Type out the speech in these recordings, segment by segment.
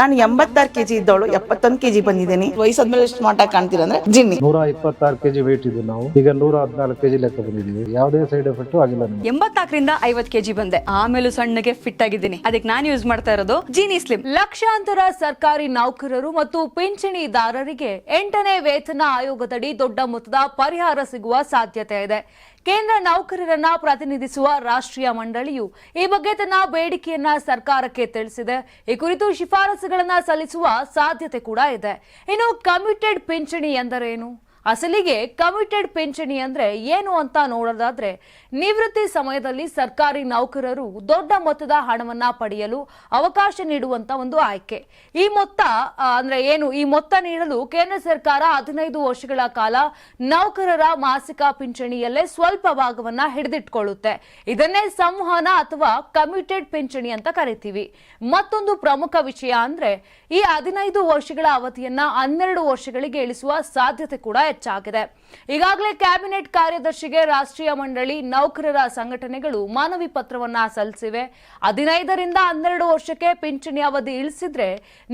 ನಾನು ಎಂಬತ್ತಾರು ಕೆಜಿ ಇದ್ದವಳು ಎಪ್ಪತ್ತೊಂದು ಕೆಜಿ ಬಂದಿದ್ದೀನಿ. ವಯಸ್ಸಾದ್ಮೇಲೆ ಎಷ್ಟು ಮಾಟ ಕಾಣ್ತೀರ ಅಂದ್ರೆ ಜಿನ್ನಿ. ನೂರ ಇಪ್ಪತ್ತಾರು ಕೆಜಿ ವೇಟ್ ಇದ್ದು ನಾವು. ಈಗ ನೂರ ಹದಿನಾಲ್ಕು ಕೆಜಿ ಲೆಕ್ಕ ಬಂದಿದ್ದೀವಿ. ಯಾವುದೇ ಸೈಡ್ ಎಫೆಕ್ಟ್ ಆಗಿಲ್ಲ ನಮಗೆ. ಎಂಬತ್ನಾಲ್ಕರಿಂದ ಐವತ್ ಕೆಜಿ ಬಂದೆ. ಆಮೇಲೂ ಸಣ್ಣಗೆ ಫಿಟ್ ಆಗಿದ್ದೀನಿ. ಅದಕ್ಕೆ ನಾನು ಯೂಸ್ ಮಾಡ್ತಾ ಇರೋದು ಜೀನಿ ಸ್ಲಿಮ್ ಲಕ್ಷಾಂತರ ಸರ್ಕಾರಿ ನೌಕರರು ಮತ್ತು ಪಿಂಚಣಿದಾರರಿಗೆ ಎಂಟನೇ ವೇತನ ಆಯೋಗದಡಿ ದೊಡ್ಡ ಮೊತ್ತದ ಪರಿಹಾರ ಸಿಗುವ ಸಾಧ್ಯತೆ ಇದೆ. ಕೇಂದ್ರ ನೌಕರರನ್ನ ಪ್ರತಿನಿಧಿಸುವ ರಾಷ್ಟ್ರೀಯ ಮಂಡಳಿಯು ಈ ಬಗ್ಗೆ ತನ್ನ ಬೇಡಿಕೆಯನ್ನ ಸರ್ಕಾರಕ್ಕೆ ತಿಳಿಸಿದೆ. ಈ ಕುರಿತು ಶಿಫಾರಸುಗಳನ್ನ ಸಲ್ಲಿಸುವ ಸಾಧ್ಯತೆ ಕೂಡ ಇದೆ. ಇನ್ನು ಕಮಿಟೆಡ್ ಪಿಂಚಣಿ ಎಂದರೇನು? ಅಸಲಿಗೆ ಕಮಿಟೆಡ್ ಪಿಂಚಣಿ ಅಂದ್ರೆ ಏನು ಅಂತ ನೋಡೋದಾದ್ರೆ ನಿವೃತ್ತಿ ಸಮಯದಲ್ಲಿ ಸರ್ಕಾರಿ ನೌಕರರು ದೊಡ್ಡ ಮೊತ್ತದ ಹಣವನ್ನ ಪಡೆಯಲು ಅವಕಾಶ ನೀಡುವಂತ ಒಂದು ಆಯ್ಕೆ. ಈ ಮೊತ್ತ ಅಂದ್ರೆ ಏನು, ಈ ಮೊತ್ತ ನೀಡಲು ಕೇಂದ್ರ ಸರ್ಕಾರ ಹದಿನೈದು ವರ್ಷಗಳ ಕಾಲ ನೌಕರರ ಮಾಸಿಕ ಪಿಂಚಣಿಯಲ್ಲೇ ಸ್ವಲ್ಪ ಭಾಗವನ್ನ ಹಿಡಿದಿಟ್ಕೊಳ್ಳುತ್ತೆ. ಇದನ್ನೇ ಸಂವಹನ ಅಥವಾ ಕಮಿಟೆಡ್ ಪಿಂಚಣಿ ಅಂತ ಕರಿತೀವಿ. ಮತ್ತೊಂದು ಪ್ರಮುಖ ವಿಷಯ ಅಂದ್ರೆ ಈ ಹದಿನೈದು ವರ್ಷಗಳ ಅವಧಿಯನ್ನ ಹನ್ನೆರಡು ವರ್ಷಗಳಿಗೆ ಇಳಿಸುವ ಸಾಧ್ಯತೆ ಕೂಡ ಹೆಚ್ಚಾಗಿದೆ. ಈಗಾಗಲೇ ಕ್ಯಾಬಿನೆಟ್ ಕಾರ್ಯದರ್ಶಿಗೆ ರಾಷ್ಟ್ರೀಯ ಮಂಡಳಿ ನೌಕರರ ಸಂಘಟನೆಗಳು ಮನವಿ ಪತ್ರವನ್ನ ಸಲ್ಲಿಸಿವೆ. ಹದಿನೈದರಿಂದ ಹನ್ನೆರಡು ವರ್ಷಕ್ಕೆ ಪಿಂಚಣಿ ಅವಧಿ ಇಳಿಸಿದ್ರೆ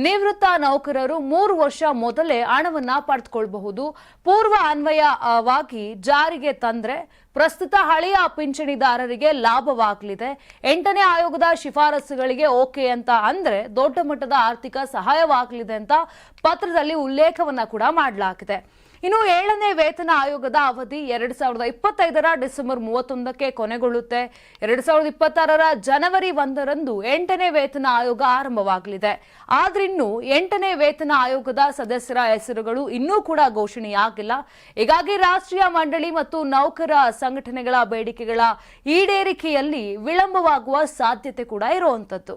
ನಿವೃತ್ತ ನೌಕರರು ಮೂರು ವರ್ಷ ಮೊದಲೇ ಹಣವನ್ನ ಪಡೆದುಕೊಳ್ಳಬಹುದು ಪೂರ್ವ ಅನ್ವಯವಾಗಿ ಜಾರಿಗೆ ತಂದ್ರೆ ಪ್ರಸ್ತುತ ಹಳೆಯ ಪಿಂಚಣಿದಾರರಿಗೆ ಲಾಭವಾಗಲಿದೆ. ಎಂಟನೇ ಆಯೋಗದ ಶಿಫಾರಸುಗಳಿಗೆ ಓಕೆ ಅಂತ ಅಂದ್ರೆ ದೊಡ್ಡ ಮಟ್ಟದ ಆರ್ಥಿಕ ಸಹಾಯವಾಗಲಿದೆ ಅಂತ ಪತ್ರದಲ್ಲಿ ಉಲ್ಲೇಖವನ್ನ ಕೂಡ ಮಾಡಲಾಗಿದೆ. ಇನ್ನು ಏಳನೇ ವೇತನ ಆಯೋಗದ ಅವಧಿ ಎರಡ್ ಸಾವಿರದ ಇಪ್ಪತ್ತೈದರ ಡಿಸೆಂಬರ್ ಮೂವತ್ತೊಂದಕ್ಕೆ ಕೊನೆಗೊಳ್ಳುತ್ತೆ. ಎರಡ್ ಸಾವಿರದ ಇಪ್ಪತ್ತಾರರ ಜನವರಿ ಒಂದರಂದು ಎಂಟನೇ ವೇತನ ಆಯೋಗ ಆರಂಭವಾಗಲಿದೆ. ಆದ್ರಿನ್ನು ಎಂಟನೇ ವೇತನ ಆಯೋಗದ ಸದಸ್ಯರ ಹೆಸರುಗಳು ಇನ್ನೂ ಕೂಡ ಘೋಷಣೆಯಾಗಿಲ್ಲ. ಹೀಗಾಗಿ ರಾಷ್ಟ್ರೀಯ ಮಂಡಳಿ ಮತ್ತು ನೌಕರ ಸಂಘಟನೆಗಳ ಬೇಡಿಕೆಗಳ ಈಡೇರಿಕೆಯಲ್ಲಿ ವಿಳಂಬವಾಗುವ ಸಾಧ್ಯತೆ ಕೂಡ ಇರುವಂತದ್ದು